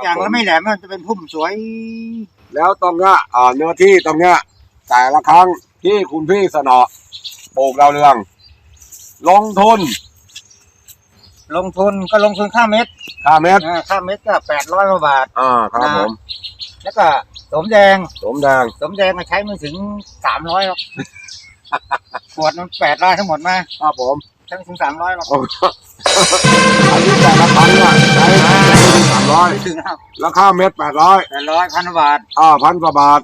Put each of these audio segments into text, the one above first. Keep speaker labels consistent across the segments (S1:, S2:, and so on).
S1: อย่างแล้วไม่แหลมมันจะเป็นพุ่มสวย
S2: แล้วตรงเนี้ยอ่าเนื้อที่ตรงเนี้ยแต่ละครั้งที่คุณพี่สนอปลูกดาวเรือง ลงทุน
S1: ลงทุนก็ลงทุนค่าเม็ด
S2: ค่าเม็ด
S1: อ่าค่าเม็ดก็แปดร้อยกว่าบาท
S2: อ่าครับผม
S1: แล้วก็สมแดง
S2: สมแดง
S1: สมแดงมาใช้ไม่ถึงสามร้อยหรอกขวดมันแปดร้อยทั้งหมดมา
S2: ครับผม
S1: ใช้ไม่ถึงสามร้อยหรอก
S2: โอ้โหอันนี้แต่ละครั้งเนี่ยใช้สามร้อย
S1: ไม่ถึงครับ
S2: ราคาเม็ดแปดร้อย
S1: แปดร้อยพันบาท
S2: อ่าพันกว่าบาท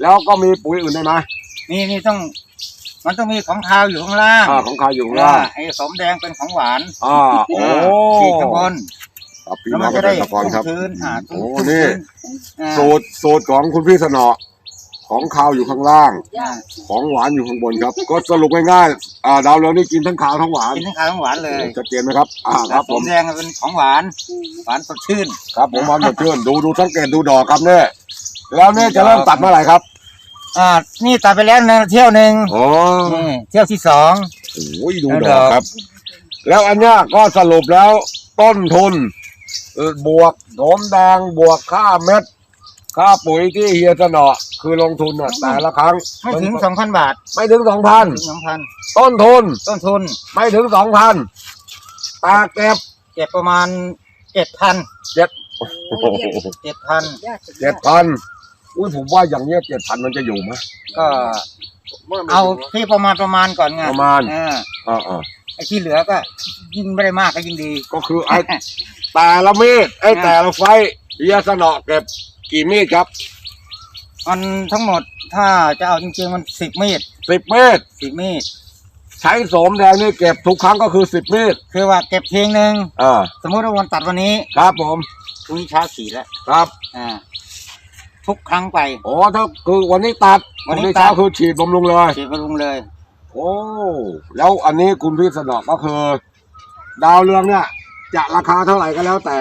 S2: แล้วก็มีปุ๋ยอื่นได้ไหม
S1: นี่นี่ต้อง มันต้องมีของคาวอยู่ข้างล่าง
S2: อ่าของใครอยู่ข้างล่าง
S1: อ่าไอ้สมแดงเป็นของหวาน
S2: อ่าโอ้
S1: อ่าฉีดข้างบน
S2: ครับพี่
S1: แล้ว
S2: น้
S1: มั
S2: อง
S1: น
S2: เก
S1: จะ
S2: ษ
S1: ได้
S2: ตรกรครับ
S1: ชุ่มชื้นอ่า
S2: โอ้
S1: ชุ่ม
S2: นี่
S1: ชื้อ่า
S2: สูตรสูตรของคุณพี่สนอ ของข้าวอยู่ข้างล่าง
S1: อ่า
S2: ของหวานอยู่ข้างบนครับ ก็สรุปง่ายๆอ่าดาวเรืองนี่กินทั้งขาวทั้งหวาน
S1: กินทั้งคาวทั้งหวานเลย
S2: ชัดเจนไหมครับอ่าครับ
S1: ส
S2: ผม
S1: มแดงเป็นของหวานหวานสดชื่น
S2: ครับผมหวานสดชื่นดูดูสังเกตดูดอกครับเนี่ยแล้วเนี่ยจะเริ่มตัดเมื่อไหร่ครับ
S1: อ่า นี่ตัดไปแล้วนะเที่ยวหนึ่ง
S2: อ๋อ
S1: นี่เที่ยวที่สอง
S2: โอ้ยดู
S1: แล้ว
S2: ด
S1: ด
S2: อ
S1: อกก
S2: ครับ แล้วอันเนี้ยก็สรุปแล้วต้นทุนเอ่อบวกโสมแดงบวกค่าเม็ด ค่าปุ๋ยที่เฮียสนอคือลงทุนน่ะแต่ละครั้ง
S1: ไม่ถึงสองพันบาท
S2: ไม่ถึงสองพัน
S1: ถึงสองพัน
S2: ต้นทุน
S1: ต้นทุน
S2: ไม่ถึงสองพันตาเก็บ
S1: เก็บประมาณเจ็ดพัน
S2: เจ็ด
S1: เจ็ดพัน
S2: เจ็ดพันอุ้ยผมว่าอย่างเนี้ยเจ็ดพันมันจะอยู่ไหม
S1: ก็เอาที่ประมาณประมาณก่อนไง
S2: ประมาณ
S1: อ่า
S2: อ่าอ่า
S1: ไอ้ที่เหลือก็ยิ่งไม่ได้มากก็ยิ่งดี
S2: ก็คือไอ้แต่ละมีดไอ้
S1: อ่า
S2: แต่ละไฟเฮียสนอเก็บ กี่มีดครับ
S1: มันทั้งหมดถ้าจะเอาจริงๆมันสิบมีด
S2: สิบมีด
S1: สิบมีด
S2: ใช้โสมแดงนี่เก็บทุกครั้งก็คือสิบมีด
S1: คือว่าเก็บเพียงหนึ่ง
S2: อ่า
S1: สมมติว่าวันตัดวันนี้
S2: ครับผม
S1: พรุ่งนี้เช้าฉีดแล้ว
S2: ครับ
S1: อ่าทุกครั้งไป
S2: โอ้ถ้าคือวันนี้ตัด
S1: วันนี้
S2: พรุ่งเช้า
S1: ตัด
S2: คือฉีดบำรุงเลย
S1: ฉีดไปรุงเลย
S2: โอ้แล้วอันนี้คุณพี่สนอก็คือ ดาวเรืองเนี่ย จะราคาเท่าไหร่ก็แล้วแต่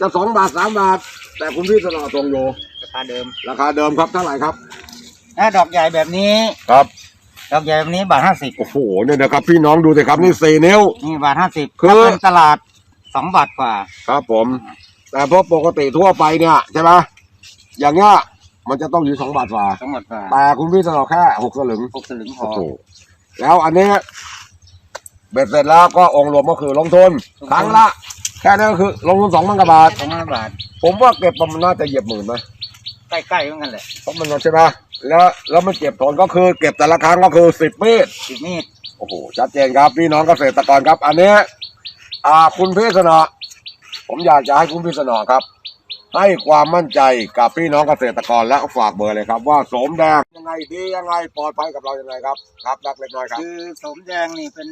S2: จะสองบาทสามบาท แต่คุณพี่สนอตรงอยู่
S1: ราคาเดิม
S2: ราคาเดิมครับเท่าไหร่ครับ
S1: ถ้าดอกใหญ่แบบนี้
S2: ครับ
S1: ดอกใหญ่แบบนี้บาทห้าสิบ
S2: โอ้โหเนี่ยนะครับ พี่น้องดูสิครับนี่สี่นิ้ว
S1: นี่บาทห้าสิบ
S2: คือ
S1: ถ้าเป็นตลาดสองบาทกว่า
S2: ครับผม แต่เพราะปกติทั่วไปเนี่ยใช่ไหมอย่างเงี้ยมันจะต้องอยู่สองบาทกว่า
S1: สองบาทกว่า
S2: แต่คุณพี่สนอแค่หกสลึง
S1: หกสลึงพ
S2: โอ้
S1: อ
S2: โหแล้วอันนี้เบ็ดเสร็จแล้วก็องค์รวมก็คือลงทุน ครั้งละ แค่นั้นก็คือลงทุนสองพันกว่าบาท
S1: สองพันบาท
S2: ผมว่าเก็บประมาณน่าจะเหยียบหมื่นไหม
S1: ใกล้ๆเหมือนกันแหละ
S2: เพราะมันใช่ไหมแล้วแล้วมันเก็บผลก็คือ เก็บแต่ละครั้งก็คือสิบเมตร
S1: สิบมีด
S2: โอ้โหชัดเจนครับพี่น้องเกษตรกรครับ อันนี้อ่าคุณพี่สนอผมอยากจะให้คุณพี่สนอครับ ให้ความมั่นใจกับพี่น้องเกษตรกรและฝากเบอร์เลยครับ ว่าโสมแดงยังไงดียังไงปลอดภัยกับเรายังไงครับครับรักเล็กน้อยครับ
S1: คือสมแดงนี่เป็น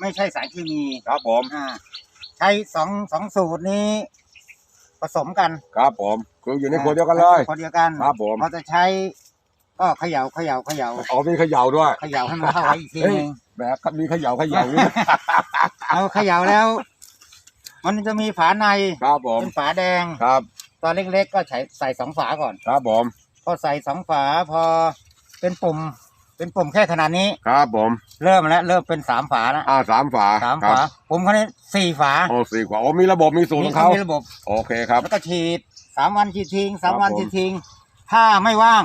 S1: ไม่ใช่สารเคมี
S2: ครับผม
S1: อ่าใช้สองสองสูตรนี้ ผสมกัน
S2: ครับผมคืออยู่ในขวดเดียวกันเลย
S1: คนเดียวกัน
S2: ครับผม
S1: เราจะใช้ ก็เขย่าเขย่าเขย่า
S2: อ๋อมีเขย่าด้วย
S1: เขย่าให้มันเข้าไว้อีกที
S2: เฮ้ย
S1: หนึง
S2: แบบมีเขย่าเขย่านี่
S1: เอาเขย่าแล้ว มันจะมีฝาใน
S2: ครับผม
S1: เป็นฝาแดง
S2: ครับ
S1: ตอนเล็กๆก็ใช้ใส่สองฝาก่อน
S2: ครับผม
S1: พอใส่สองฝาพอเป็นปุ่ม เป็นปุ่มแค่ขนาดนี้
S2: ครับผม
S1: เริ่มแล้วเริ่มเป็นสามฝาแล้ว
S2: อ่าสามฝา
S1: สาม
S2: ครั
S1: ฝา
S2: บ
S1: ปุ่มเขานี้สี่ฝา
S2: โอ้สี่ขวาโอ้มีระบบมีสูตรของเขา
S1: มีระบบ
S2: โอเคครับ
S1: แล้วก็ฉีดสามวันฉีดทิ้งสามวัน
S2: ครับผม
S1: ฉีดทิ้ง ถ้าไม่ว่าง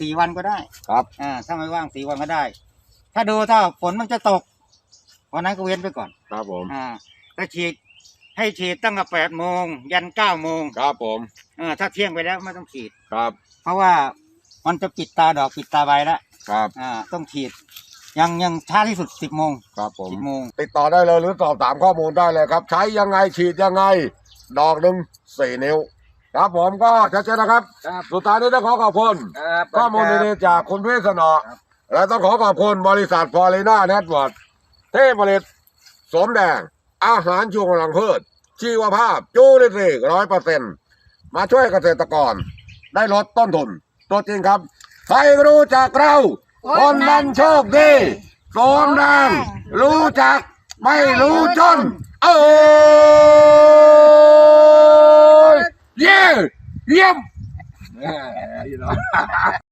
S1: สี่วันก็ได้
S2: ครับ
S1: อ่า ถ้าไม่ว่างสี่วันก็ได้ ถ้าดูถ้าฝนมันจะตก วันนั้นก็เว้นไปก่อน
S2: ครับผม
S1: อ่าถ้าฉีดให้ฉีดตั้งแต่แปดโมงยันเก้าโมง
S2: ครับผม
S1: เออถ้าเที่ยงไปแล้วไม่ต้องฉีด
S2: ครับ
S1: เพราะว่ามันจะปิดตาดอกปิดตาใบแล้ว
S2: ครับ
S1: อ่าต้องฉีด ยังยังช้าที่สุดสิบโมง
S2: ครับผม
S1: สิบโมง
S2: ติดต่อได้เลยหรือสอบถามข้อมูลได้เลยครับ ใช้ยังไงฉีดยังไง ดอกหนึ่งสี่นิ้ว ครับผมก็ชัดเจนนะครับ
S1: ครับ
S2: สุดท้ายนี้ต้องขอขอบคุณ
S1: ครับ
S2: ข้อมูลดีๆจากคุณพี่สนอ
S1: ครับ
S2: และต้องขอขอบคุณบริษัทฟอร์เรน่าเน็ตเวิร์ดที่ผลิตสมแดง อาหารชูกำลังพืชชีวภาพจูริตรีร้อยเปอร์เซ็นมาช่วยเกษตรกร ได้ลดต้นทุน ตัวจริงครับ ใครรู้จักเราคนนั้นโชคดีสมนางรู้จักไม่รู้จน เอ้ยเยี่ยมเยี่ยม